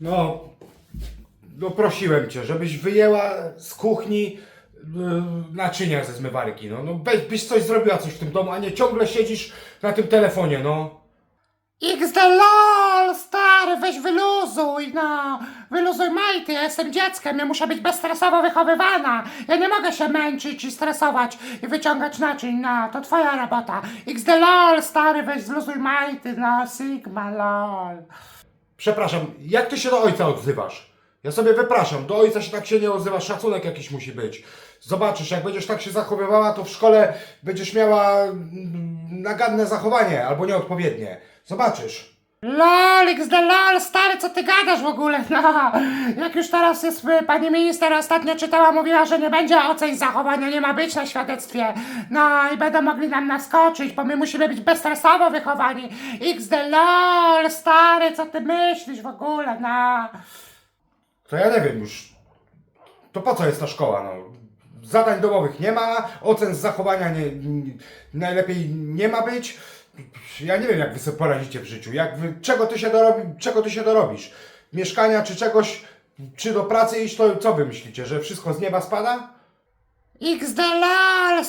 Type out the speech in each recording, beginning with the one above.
No, no prosiłem cię, żebyś wyjęła z kuchni y, naczynia ze zmywarki, no. No weź, byś coś zrobiła coś w tym domu, a nie ciągle siedzisz na tym telefonie, no. XD LOL, stary, weź wyluzuj, no. Wyluzuj majty, ja jestem dzieckiem, ja muszę być bezstresowo wychowywana. Ja nie mogę się męczyć i stresować i wyciągać naczyń, no. To twoja robota. XD LOL, stary, weź zluzuj majty, no. Sigma LOL. Przepraszam, jak ty się do ojca odzywasz? Ja sobie wypraszam, do ojca się tak się nie odzywa, szacunek jakiś musi być. Zobaczysz, jak będziesz tak się zachowywała, to w szkole będziesz miała mm, naganne zachowanie albo nieodpowiednie. Zobaczysz. LOL, XD LOL, stary, co ty gadasz w ogóle, no. Jak już teraz jest, y, pani minister ostatnio czytała, mówiła, że nie będzie ocen zachowania, nie ma być na świadectwie. No i będą mogli nam naskoczyć, bo my musimy być bezstresowo wychowani. XD LOL, stary, co ty myślisz w ogóle, no. To ja nie wiem już. To po co jest ta szkoła, no? Zadań domowych nie ma, ocen z zachowania nie, najlepiej nie ma być. Ja nie wiem, jak wy sobie poradzicie w życiu. Jak wy, czego, ty się dorobi, czego ty się dorobisz? Mieszkania czy czegoś, czy do pracy iść, to co wy myślicie, że wszystko z nieba spada? XD LOL,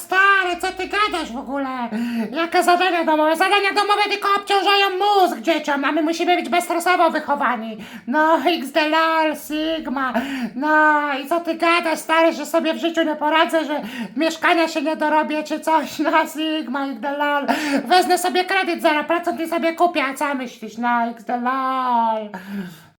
w ogóle? Jakie zadania domowe? Zadania domowe tylko obciążają mózg dzieciom, a my musimy być bezstresowo wychowani. No, XD LOL, Sigma, no i co ty gadasz, stary, że sobie w życiu nie poradzę, że mieszkania się nie dorobię czy coś, no Sigma, XD LOL. Wezmę sobie kredyt 0% i sobie kupię, a co myślisz, no XD.